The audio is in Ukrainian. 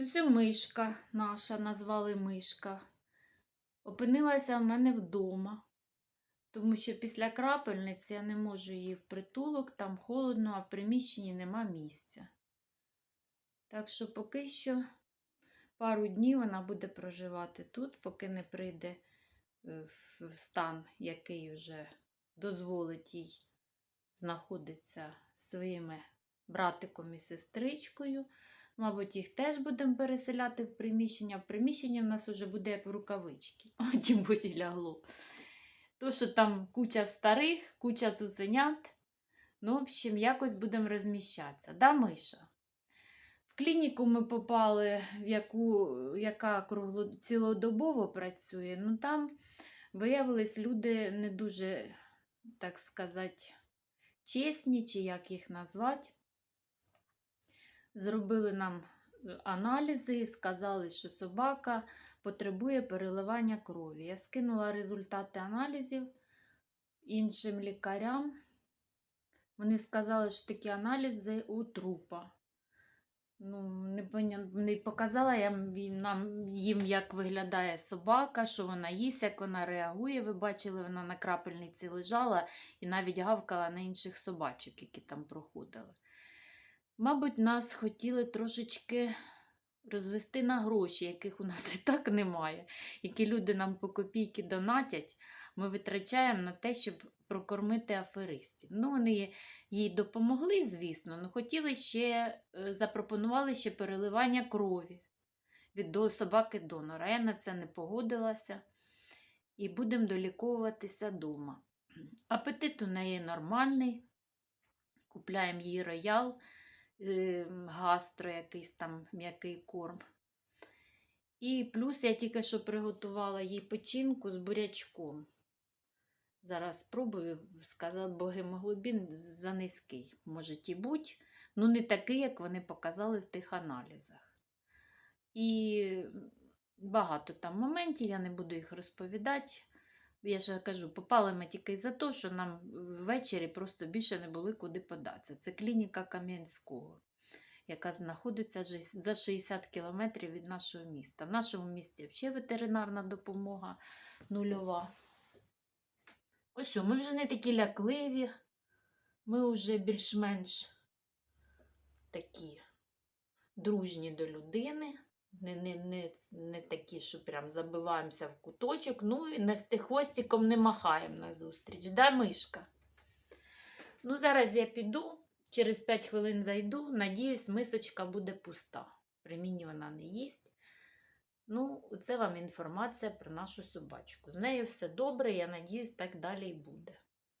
Ось мишка наша, назвали мишка. Опинилася в мене вдома, тому що після крапельниці я не можу її в притулок, там холодно, а в приміщенні нема місця. Так що поки що пару днів вона буде проживати тут, поки не прийде е, в- стан, який вже дозволить їй знаходитися своїми братиком і сестричкою. Мабуть, їх теж будемо переселяти в приміщення. В приміщенні в нас вже буде як в рукавички. О, тімбусі лягло. То, що там куча старих, куча цуценят. Ну, в общем, якось будемо розміщатися. Да, Миша? В клініку ми попали, в яку, яка кругло, цілодобово працює. Ну там виявились люди не дуже, так сказати, чесні, чи як їх назвати. Зробили нам е, аналізи, сказали, що собака потребує переливання крові. Я скинула результати аналізів іншим лікарям. Вони сказали, що такі аналізи у трупа. Ну, не, не показала я нам їм, як виглядає собака, що вона їсть, як вона реагує. Ви бачили, вона на крапельниці лежала і навіть гавкала на інших собачок, які там проходили. Мабуть, нас хотіли трошечки розвести на гроші, яких у нас і так немає, які люди нам по копійки донатять. Ми витрачаємо на те, щоб прокормити аферистів. Ну, вони їй допомогли, звісно, але хотіли ще, е, запропонували ще переливання крові від собаки донора. Я на це не погодилася і будемо доліковуватися вдома. Апетит у неї нормальний. Купляємо їй роял, гастро, якийсь там м'який корм. І плюс я тільки що приготувала їй печінку з бурячком. Зараз спробую сказати, бо гемоглобін за низький. Може і бути, ну не такий, як вони показали в тих аналізах. І багато там моментів, я не буду їх розповідати. Я ж кажу, попали ми тільки за те, що нам ввечері просто більше не були куди податися. Це клініка Кам'янського, яка знаходиться за 60 кілометрів від нашого міста. В нашому місті взагалі ветеринарна допомога нульова. Ось ми вже не такі лякливі, ми вже більш-менш такі дружні до людини. Не, не, не, не такі, що прям забиваємося в куточок, ну і не хвостиком не махаємо назустріч. Да, мишка? Ну, зараз я піду, через 5 хвилин зайду. Надіюсь, мисочка буде пуста. При мені вона не їсть. Ну, це вам інформація про нашу собачку. З нею все добре, я надіюсь, так далі і буде.